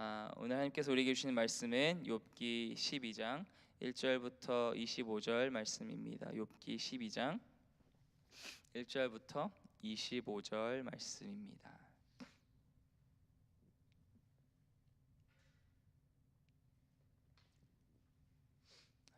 아, 오늘 하나님께서 우리에게 주시는 말씀은 욥기 12장 1절부터 25절 말씀입니다. 욥기 12장 1절부터 25절 말씀입니다.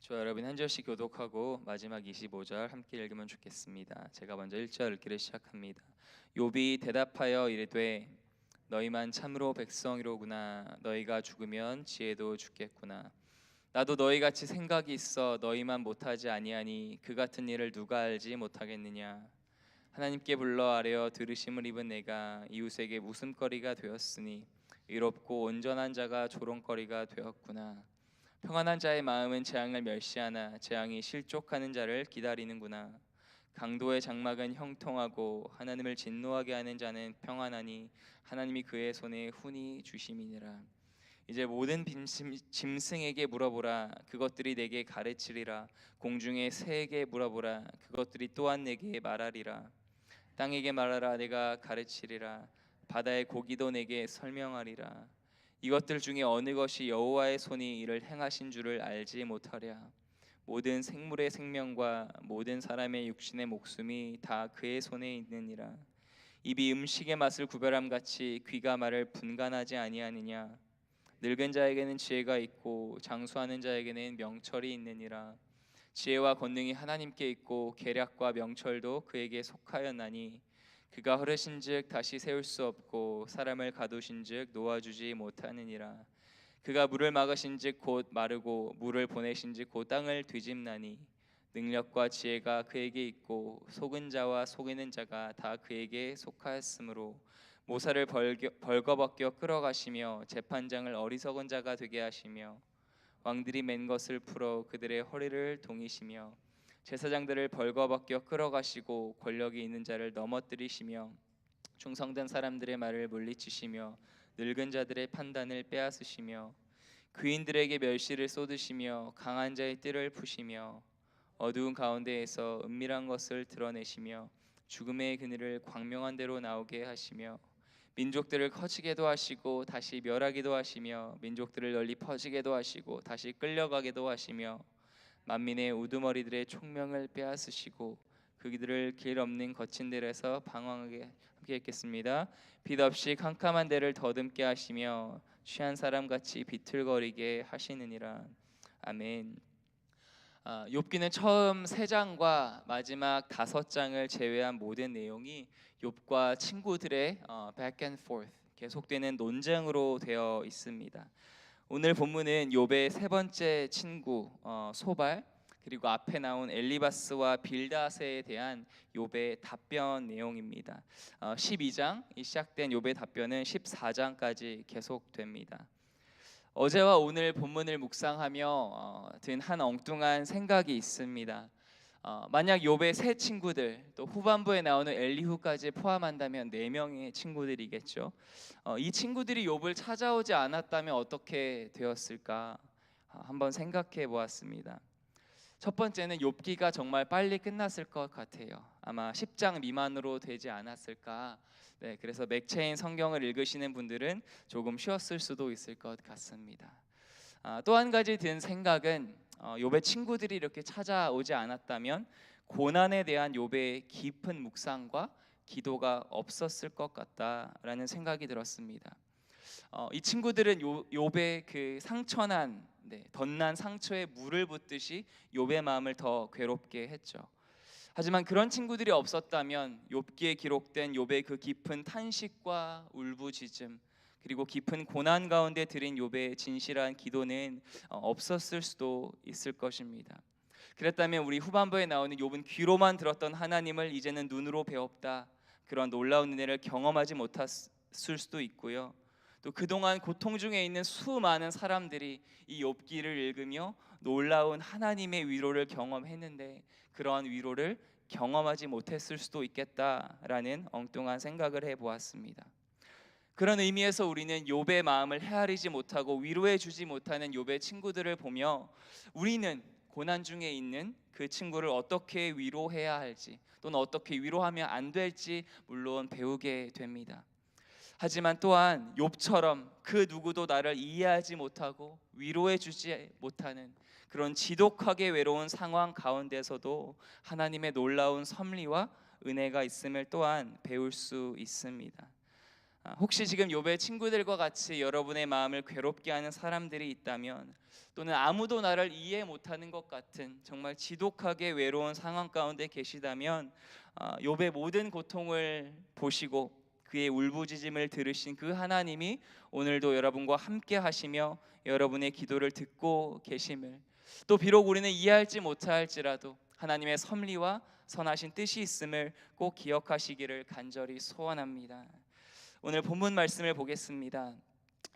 저 여러분 한 절씩 교독하고 마지막 25절 함께 읽으면 좋겠습니다. 제가 먼저 1절 읽기를 시작합니다. 욥이 대답하여 이르되 너희만 참으로 백성이로구나. 너희가 죽으면 지혜도 죽겠구나. 나도 너희 같이 생각이 있어 너희만 못하지 아니하니 그 같은 일을 누가 알지 못하겠느냐? 하나님께 불러 아뢰어 들으심을 입은 내가 이웃에게 웃음거리가 되었으니 의롭고 온전한 자가 조롱거리가 되었구나. 평안한 자의 마음은 재앙을 멸시하나 재앙이 실족하는 자를 기다리는구나 강도의 장막은 형통하고 하나님을 진노하게 하는 자는 평안하니 하나님이 그의 손에 훈이 주심이니라. 이제 모든 빈심- 짐승에게 물어보라. 그것들이 내게 가르치리라. 공중의 새에게 물어보라. 그것들이 또한 내게 말하리라. 땅에게 말하라. 내가 가르치리라. 바다의 고기도 내게 설명하리라. 이것들 중에 어느 것이 여호와의 손이 이를 행하신 줄을 알지 못하랴 모든 생물의 생명과 모든 사람의 육신의 목숨이 다 그의 손에 있느니라. 입이 음식의 맛을 구별함 같이 귀가 말을 분간하지 아니하느냐? 늙은 자에게는 지혜가 있고 장수하는 자에게는 명철이 있느니라. 지혜와 권능이 하나님께 있고 계략과 명철도 그에게 속하였나니 그가 흐르신즉 다시 세울 수 없고 사람을 가두신즉 놓아주지 못하느니라 그가 물을 막으신즉 곧 마르고 물을 보내신즉 곧 땅을 뒤집나니 능력과 지혜가 그에게 있고 속은 자와 속이는 자가 다 그에게 속하였으므로 모사를 벌겨, 벌거벗겨 끌어가시며 재판장을 어리석은 자가 되게 하시며 왕들이 맨 것을 풀어 그들의 허리를 동이시며 제사장들을 벌거벗겨 끌어가시고 권력이 있는 자를 넘어뜨리시며 충성된 사람들의 말을 물리치시며 늙은 자들의 판단을 빼앗으시며 귀인들에게 멸시를 쏟으시며 강한 자의 뜰을 푸시며 어두운 가운데에서 은밀한 것을 드러내시며 죽음의 그늘을 광명한 대로 나오게 하시며 민족들을 커지게도 하시고 다시 멸하기도 하시며 민족들을 널리 퍼지게도 하시고 다시 끌려가게도 하시며 만민의 우두머리들의 총명을 빼앗으시고 그들을 길 없는 거친 데에서 방황하게 함께 읽겠습니다. 빛 없이 캄캄한 데를 더듬게 하시며 취한 사람 같이 비틀거리게 하시느니라. 아멘. 아, 욥기는 처음 세 장과 마지막 다섯 장을 제외한 모든 내용이 욥과 친구들의 어, back and forth 계속되는 논쟁으로 되어 있습니다. 오늘 본문은 욥의 세 번째 친구 어, 소발 그리고 앞에 나온 엘리바스와 빌다스에 대한 욥의 답변 내용입니다. 어, 12장 이 시작된 욥의 답변은 14장까지 계속됩니다. 어제와 오늘 본문을 묵상하며 어, 든한 엉뚱한 생각이 있습니다. 어, 만약 욥의 세 친구들 또 후반부에 나오는 엘리후까지 포함한다면 네 명의 친구들이겠죠. 어, 이 친구들이 욥을 찾아오지 않았다면 어떻게 되었을까 어, 한번 생각해 보았습니다. 첫 번째는 욥기가 정말 빨리 끝났을 것 같아요. 아마 10장 미만으로 되지 않았을까. 네, 그래서 맥체인 성경을 읽으시는 분들은 조금 쉬었을 수도 있을 것 같습니다. 아, 또한 가지 든 생각은 어, 욥의 친구들이 이렇게 찾아오지 않았다면 고난에 대한 욥의 깊은 묵상과 기도가 없었을 것 같다라는 생각이 들었습니다. 어, 이 친구들은 요, 욥의 그 상처난 네, 덧난 상처에 물을 붓듯이 욥의 마음을 더 괴롭게 했죠. 하지만 그런 친구들이 없었다면 욥기에 기록된 욥의 그 깊은 탄식과 울부짖음 그리고 깊은 고난 가운데 드린 욥의 진실한 기도는 어, 없었을 수도 있을 것입니다. 그랬다면 우리 후반부에 나오는 욥은 귀로만 들었던 하나님을 이제는 눈으로 배웠다. 그런 놀라운 은혜를 경험하지 못했을 수도 있고요. 또 그동안 고통 중에 있는 수많은 사람들이 이 욥기를 읽으며 놀라운 하나님의 위로를 경험했는데 그러한 위로를 경험하지 못했을 수도 있겠다라는 엉뚱한 생각을 해 보았습니다. 그런 의미에서 우리는 욥의 마음을 헤아리지 못하고 위로해 주지 못하는 욥의 친구들을 보며 우리는 고난 중에 있는 그 친구를 어떻게 위로해야 할지 또는 어떻게 위로하면 안 될지 물론 배우게 됩니다. 하지만 또한 욥처럼 그 누구도 나를 이해하지 못하고 위로해 주지 못하는 그런 지독하게 외로운 상황 가운데서도 하나님의 놀라운 섭리와 은혜가 있음을 또한 배울 수 있습니다. 아, 혹시 지금 욥의 친구들과 같이 여러분의 마음을 괴롭게 하는 사람들이 있다면 또는 아무도 나를 이해 못하는 것 같은 정말 지독하게 외로운 상황 가운데 계시다면 아, 욥의 모든 고통을 보시고 그의 울부짖음을 들으신 그 하나님이 오늘도 여러분과 함께 하시며 여러분의 기도를 듣고 계심을 또 비록 우리는 이해할지 못할지라도 하나님의 섭리와 선하신 뜻이 있음을 꼭 기억하시기를 간절히 소원합니다. 오늘 본문 말씀을 보겠습니다.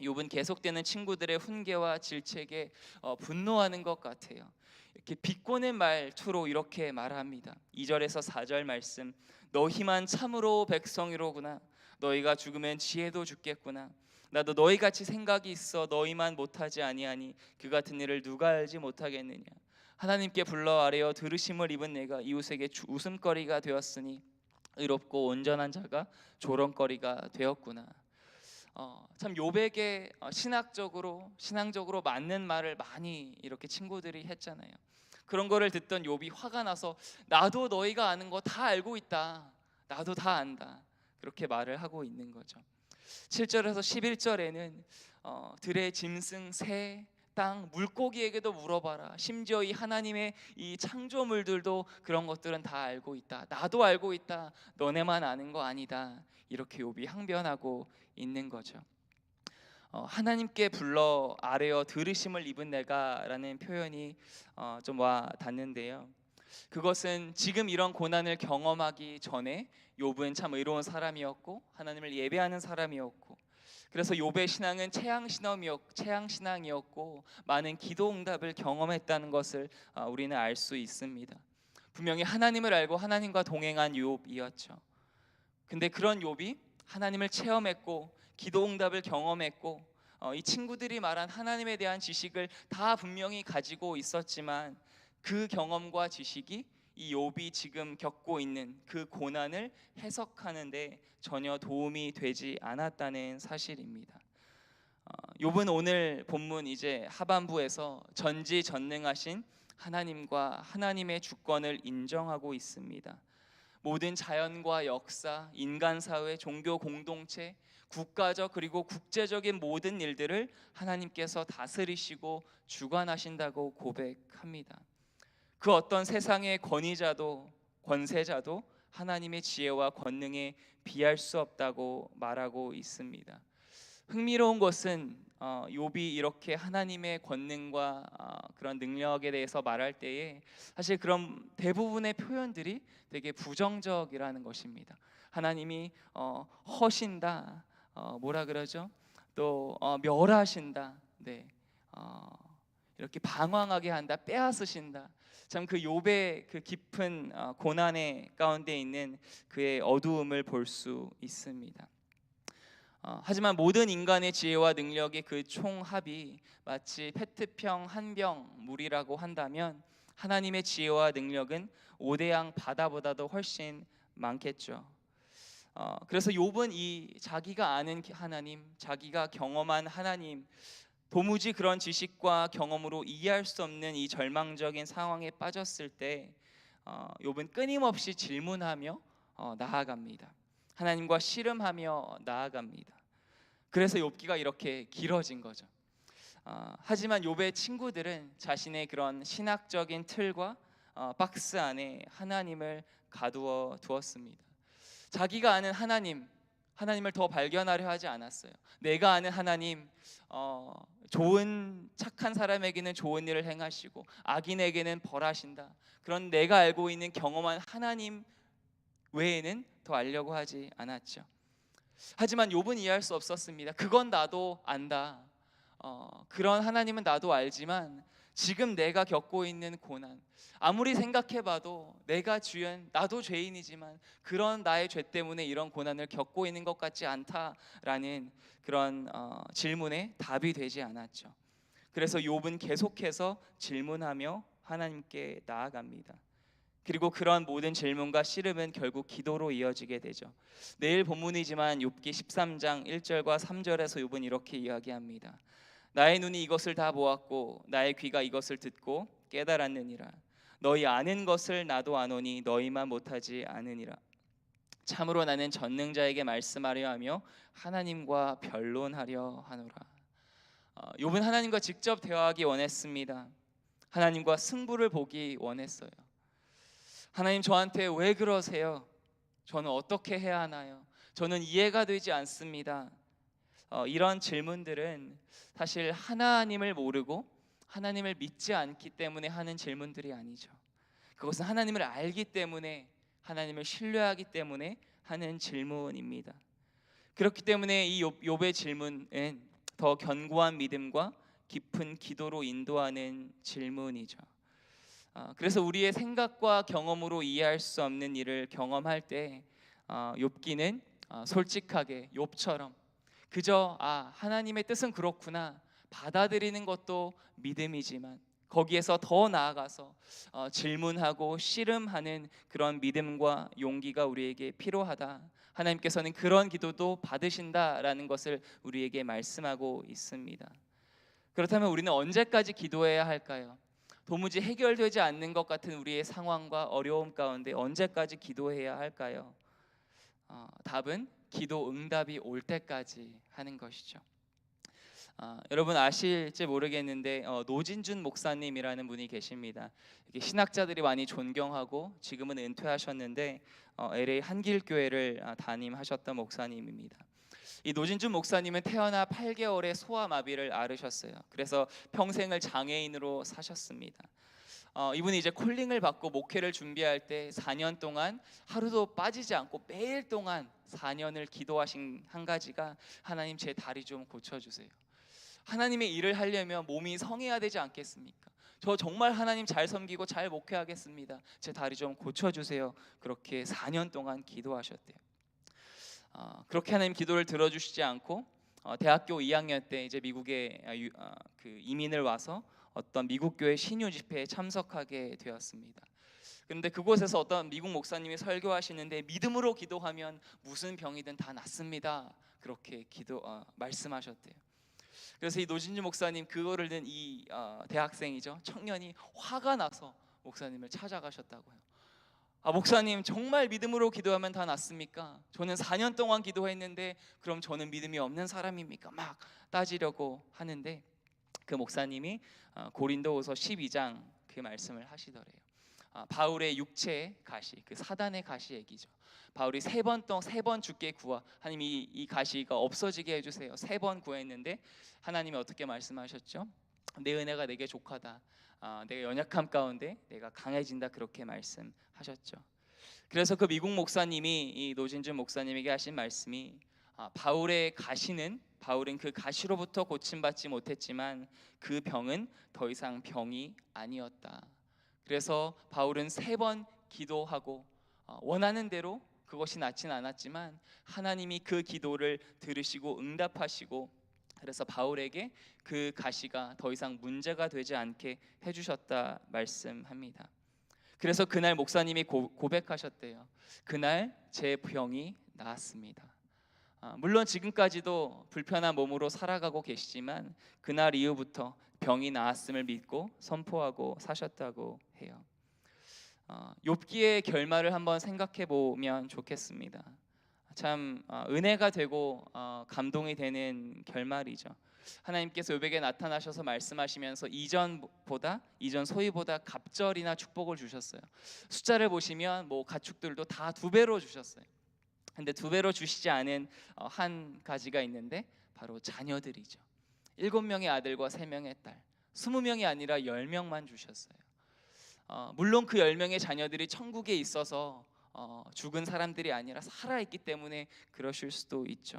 욥은 계속되는 친구들의 훈계와 질책에 어, 분노하는 것 같아요. 이렇게 비꼬는 말투로 이렇게 말합니다. 2절에서 4절 말씀. 너희만 참으로 백성이로구나. 너희가 죽으면 지혜도 죽겠구나. 나도 너희 같이 생각이 있어 너희만 못하지 아니하니 그 같은 일을 누가 알지 못하겠느냐. 하나님께 불러 아뢰어 들으심을 입은 내가 이웃에게 주- 웃음거리가 되었으니 의롭고 온전한 자가 조롱거리가 되었구나. 어, 참 요백의 어, 신학적으로 신앙적으로 맞는 말을 많이 이렇게 친구들이 했잖아요. 그런 거를 듣던 욥이 화가 나서 나도 너희가 아는 거 다 알고 있다. 나도 다 안다. 그렇게 말을 하고 있는 거죠. 7절에서 11절에는 어, 들의 짐승, 새, 땅, 물고기에게도 물어봐라. 심지어 이 하나님의 이 창조물들도 그런 것들은 다 알고 있다. 나도 알고 있다. 너네만 아는 거 아니다. 이렇게 욥이 항변하고 있는 거죠. 어, 하나님께 불러 아뢰어 들으심을 입은 내가라는 표현이 어, 좀 와 닿는데요. 그것은 지금 이런 고난을 경험하기 전에 욥은 참 의로운 사람이었고 하나님을 예배하는 사람이었고 그래서 욥의 신앙은 체양 신앙이었 체양 신앙이었고 많은 기도 응답을 경험했다는 것을 아, 우리는 알 수 있습니다. 분명히 하나님을 알고 하나님과 동행한 욥이었죠. 근데 그런 욥이 하나님을 체험했고 기도 응답을 경험했고 어, 이 친구들이 말한 하나님에 대한 지식을 다 분명히 가지고 있었지만 그 경험과 지식이 이 욥이 지금 겪고 있는 그 고난을 해석하는데 전혀 도움이 되지 않았다는 사실입니다. 어, 욥은 오늘 본문 이제 하반부에서 전지전능하신 하나님과 하나님의 주권을 인정하고 있습니다. 모든 자연과 역사, 인간 사회, 종교 공동체, 국가적 그리고 국제적인 모든 일들을 하나님께서 다스리시고 주관하신다고 고백합니다. 그 어떤 세상의 권위자도 권세자도 하나님의 지혜와 권능에 비할 수 없다고 말하고 있습니다. 흥미로운 것은 어, 욥이 이렇게 하나님의 권능과 어, 그런 능력에 대해서 말할 때에 사실 그런 대부분의 표현들이 되게 부정적이라는 것입니다. 하나님이 어, 허신다, 어, 뭐라 그러죠? 또 어, 멸하신다, 네, 어, 이렇게 방황하게 한다, 빼앗으신다. 참 그 욥의 그 깊은 어, 고난의 가운데 있는 그의 어두움을 볼 수 있습니다. 어, 하지만 모든 인간의 지혜와 능력의 그 총합이 마치 페트병 한 병 물이라고 한다면 하나님의 지혜와 능력은 오대양 바다보다도 훨씬 많겠죠. 어, 그래서 욥은 이 자기가 아는 하나님, 자기가 경험한 하나님, 도무지 그런 지식과 경험으로 이해할 수 없는 이 절망적인 상황에 빠졌을 때 어, 욥은 끊임없이 질문하며 어, 나아갑니다. 하나님과 씨름하며 나아갑니다. 그래서 욥기가 이렇게 길어진 거죠. 어, 하지만 욥의 친구들은 자신의 그런 신학적인 틀과 어, 박스 안에 하나님을 가두어 두었습니다. 자기가 아는 하나님, 하나님을 더 발견하려 하지 않았어요. 내가 아는 하나님, 어, 좋은 착한 사람에게는 좋은 일을 행하시고 악인에게는 벌하신다. 그런 내가 알고 있는 경험한 하나님 외에는 더 알려고 하지 않았죠. 하지만 욥은 이해할 수 없었습니다. 그건 나도 안다. 어, 그런 하나님은 나도 알지만 지금 내가 겪고 있는 고난 아무리 생각해봐도 내가 주연 나도 죄인이지만 그런 나의 죄 때문에 이런 고난을 겪고 있는 것 같지 않다라는 그런 어, 질문에 답이 되지 않았죠. 그래서 욥은 계속해서 질문하며 하나님께 나아갑니다. 그리고 그런 모든 질문과 씨름은 결국 기도로 이어지게 되죠. 내일 본문이지만 욥기 13장 1절과 3절에서 욥은 이렇게 이야기합니다. 나의 눈이 이것을 다 보았고 나의 귀가 이것을 듣고 깨달았느니라. 너희 아는 것을 나도 아노니 너희만 못하지 않으니라. 참으로 나는 전능자에게 말씀하려 하며 하나님과 변론하려 하노라. 어, 욥은 하나님과 직접 대화하기 원했습니다. 하나님과 승부를 보기 원했어요. 하나님 저한테 왜 그러세요? 저는 어떻게 해야 하나요? 저는 이해가 되지 않습니다. 어, 이런 질문들은 사실 하나님을 모르고 하나님을 믿지 않기 때문에 하는 질문들이 아니죠. 그것은 하나님을 알기 때문에 하나님을 신뢰하기 때문에 하는 질문입니다. 그렇기 때문에 이 욥- 욥의 질문은 더 견고한 믿음과 깊은 기도로 인도하는 질문이죠. 아, 그래서 우리의 생각과 경험으로 이해할 수 없는 일을 경험할 때 아, 욥기는 아, 솔직하게 욥처럼 그저 아 하나님의 뜻은 그렇구나 받아들이는 것도 믿음이지만 거기에서 더 나아가서 어, 질문하고 씨름하는 그런 믿음과 용기가 우리에게 필요하다. 하나님께서는 그런 기도도 받으신다라는 것을 우리에게 말씀하고 있습니다. 그렇다면 우리는 언제까지 기도해야 할까요? 도무지 해결되지 않는 것 같은 우리의 상황과 어려움 가운데 언제까지 기도해야 할까요? 어, 답은 기도 응답이 올 때까지 하는 것이죠. 아, 여러분 아실지 모르겠는데 어, 노진준 목사님이라는 분이 계십니다. 신학자들이 많이 존경하고 지금은 은퇴하셨는데 어, LA 한길교회를 아, 담임하셨던 목사님입니다. 이 노진준 목사님은 태어나 8개월에 소아마비를 앓으셨어요. 그래서 평생을 장애인으로 사셨습니다. 어, 이분이 이제 콜링을 받고 목회를 준비할 때 4년 동안 하루도 빠지지 않고 매일 동안 4년을 기도하신 한 가지가 하나님 제 다리 좀 고쳐주세요. 하나님의 일을 하려면 몸이 성해야 되지 않겠습니까? 저 정말 하나님 잘 섬기고 잘 목회하겠습니다. 제 다리 좀 고쳐주세요. 그렇게 4년 동안 기도하셨대요. 어, 그렇게 하나님 기도를 들어주시지 않고 어, 대학교 2학년 때 이제 미국에 아, 그 이민을 와서 어떤 미국 교회 신유 집회에 참석하게 되었습니다. 그런데 그곳에서 어떤 미국 목사님이 설교하시는데 믿음으로 기도하면 무슨 병이든 다 낫습니다. 그렇게 기도 어, 말씀하셨대요. 그래서 이 노진주 목사님 그거를 든이 어, 대학생이죠 청년이 화가 나서 목사님을 찾아가셨다고요. 아 목사님 정말 믿음으로 기도하면 다 낫습니까? 저는 4년 동안 기도했는데 그럼 저는 믿음이 없는 사람입니까? 막 따지려고 하는데 그 목사님이 어, 고린도후서 12장 그 말씀을 하시더래요. 아, 바울의 육체 가시, 그 사단의 가시 얘기죠. 바울이 세 번동세번 죽게 구하 하나님 이 이 가시가 없어지게 해주세요. 세 번 구했는데 하나님이 어떻게 말씀하셨죠? 내 은혜가 내게 족하다. 아, 내가 연약함 가운데 내가 강해진다 그렇게 말씀하셨죠. 그래서 그 미국 목사님이 이 노진준 목사님에게 하신 말씀이 아, 바울의 가시는 바울은 그 가시로부터 고침받지 못했지만 그 병은 더 이상 병이 아니었다. 그래서 바울은 세 번 기도하고 어, 원하는 대로 그것이 낫진 않았지만 하나님이 그 기도를 들으시고 응답하시고 그래서 바울에게 그 가시가 더 이상 문제가 되지 않게 해주셨다 말씀합니다. 그래서 그날 목사님이 고, 고백하셨대요. 그날 제 병이 나았습니다. 아, 물론 지금까지도 불편한 몸으로 살아가고 계시지만 그날 이후부터 병이 나았음을 믿고 선포하고 사셨다고 해요. 어, 욥기의 결말을 한번 생각해 보면 좋겠습니다. 참 어, 은혜가 되고 어, 감동이 되는 결말이죠. 하나님께서 욥에게 나타나셔서 말씀하시면서 이전보다 이전 소위보다 갑절이나 축복을 주셨어요. 숫자를 보시면 뭐 가축들도 다 두 배로 주셨어요. 근데 두 배로 주시지 않은 어, 한 가지가 있는데 바로 자녀들이죠. 일곱 명의 아들과 세 명의 딸, 스무 명이 아니라 열 명만 주셨어요. 어, 물론 그 열 명의 자녀들이 천국에 있어서 어, 죽은 사람들이 아니라 살아 있기 때문에 그러실 수도 있죠.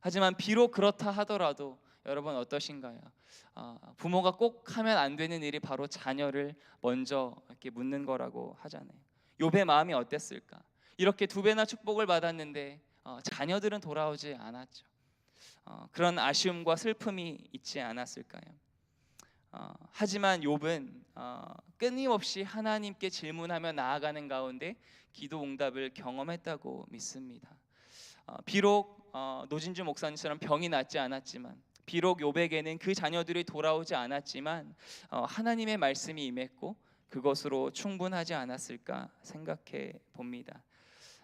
하지만 비록 그렇다 하더라도 여러분 어떠신가요? 어, 부모가 꼭 하면 안 되는 일이 바로 자녀를 먼저 이렇게 묻는 거라고 하잖아요. 욥의 마음이 어땠을까? 이렇게 두 배나 축복을 받았는데 어, 자녀들은 돌아오지 않았죠. 어, 그런 아쉬움과 슬픔이 있지 않았을까요? 어, 하지만 욥은 어, 끊임없이 하나님께 질문하며 나아가는 가운데 기도 응답을 경험했다고 믿습니다. 어, 비록 어, 노진주 목사님처럼 병이 낫지 않았지만 비록 욥에게는 그 자녀들이 돌아오지 않았지만 어, 하나님의 말씀이 임했고 그것으로 충분하지 않았을까 생각해 봅니다.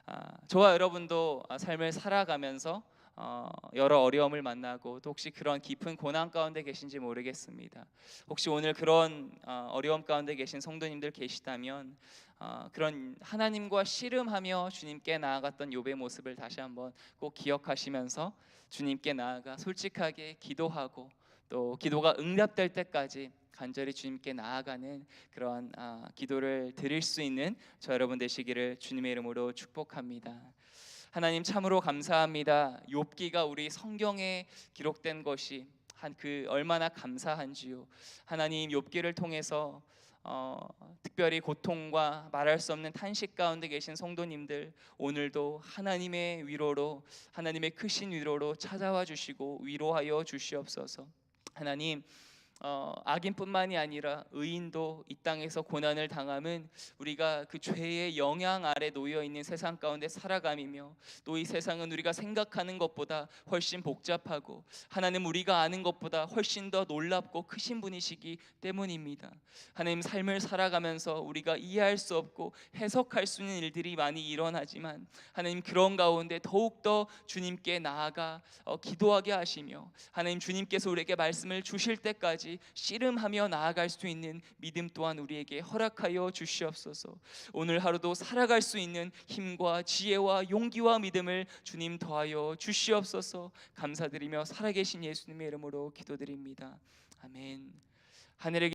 아, 저와 여러분도 아, 삶을 살아가면서 어, 여러 어려움을 만나고 또 혹시 그런 깊은 고난 가운데 계신지 모르겠습니다. 혹시 오늘 그런 어, 어려움 가운데 계신 성도님들 계시다면 어, 그런 하나님과 씨름하며 주님께 나아갔던 욥의 모습을 다시 한번 꼭 기억하시면서 주님께 나아가 솔직하게 기도하고 또 기도가 응답될 때까지 간절히 주님께 나아가는 그런 아, 기도를 드릴 수 있는 저 여러분 되시기를 주님의 이름으로 축복합니다. 하나님 참으로 감사합니다. 욥기가 우리 성경에 기록된 것이 한 그 얼마나 감사한지요. 하나님 욥기를 통해서 어, 특별히 고통과 말할 수 없는 탄식 가운데 계신 성도님들 오늘도 하나님의 위로로 하나님의 크신 위로로 찾아와 주시고 위로하여 주시옵소서. 하나님 어, 악인뿐만이 아니라 의인도 이 땅에서 고난을 당함은 우리가 그 죄의 영향 아래 놓여 있는 세상 가운데 살아감이며 또 이 세상은 우리가 생각하는 것보다 훨씬 복잡하고 하나님 우리가 아는 것보다 훨씬 더 놀랍고 크신 분이시기 때문입니다. 하나님 삶을 살아가면서 우리가 이해할 수 없고 해석할 수 있는 일들이 많이 일어나지만 하나님 그런 가운데 더욱 더 주님께 나아가 어, 기도하게 하시며 하나님 주님께서 우리에게 말씀을 주실 때까지 씨름하며 나아갈 수 있는 믿음 또한 우리에게 허락하여 주시옵소서. 오늘 하루도 살아갈 수 있는 힘과 지혜와 용기와 믿음을 주님 더하여 주시옵소서. 감사드리며 살아계신 예수님의 이름으로 기도드립니다. 아멘. 하늘에